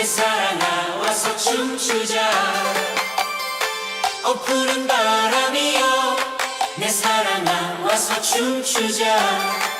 내 사랑아 와서 춤추자. 어 푸른 바람이여 내 사랑아 와서 춤추자.